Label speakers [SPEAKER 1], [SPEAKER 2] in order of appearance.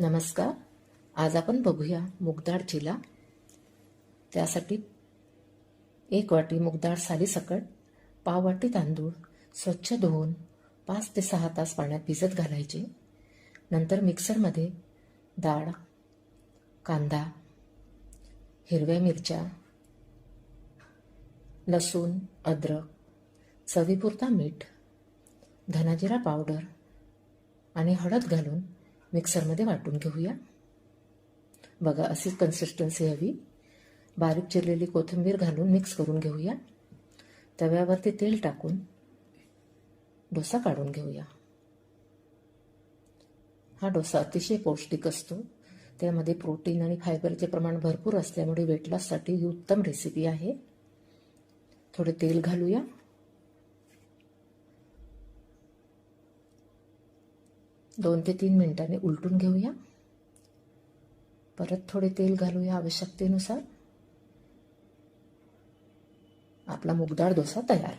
[SPEAKER 1] नमस्कार. आज आपण बघूया मुगडाळ चिला त्यासाठी एक वाटी मुगडाळ सालीसकट पाव वाटी तांदूळ स्वच्छ धुवून पाच ते सहा तास पाण्यात भिजत घालायचे. नंतर मिक्सरमध्ये डाळ कांदा हिरव्या मिरच्या लसूण अद्रक चवीपुरता मीठ धनाजिरा पावडर आणि हळद घालून मिक्सरमध्ये वाटून घेऊया. बघा अशी कन्सिस्टन्सी हवी. बारीक चिरलेली कोथिंबीर घालून मिक्स करून घेऊया. तव्यावरती तेल टाकून डोसा काढून घेऊया. हा डोसा अतिशय पौष्टिक असतो. त्यामध्ये प्रोटीन आणि फायबरचे प्रमाण भरपूर असल्यामुळे वेट लॉससाठी ही उत्तम रेसिपी आहे. थोडे तेल घालूया. दोन ते तीन मिनिटांनी उलटून घेऊया. परत थोडे तेल घालूया आवश्यकतेनुसार. आपला मुगदाळ डोसा तयार.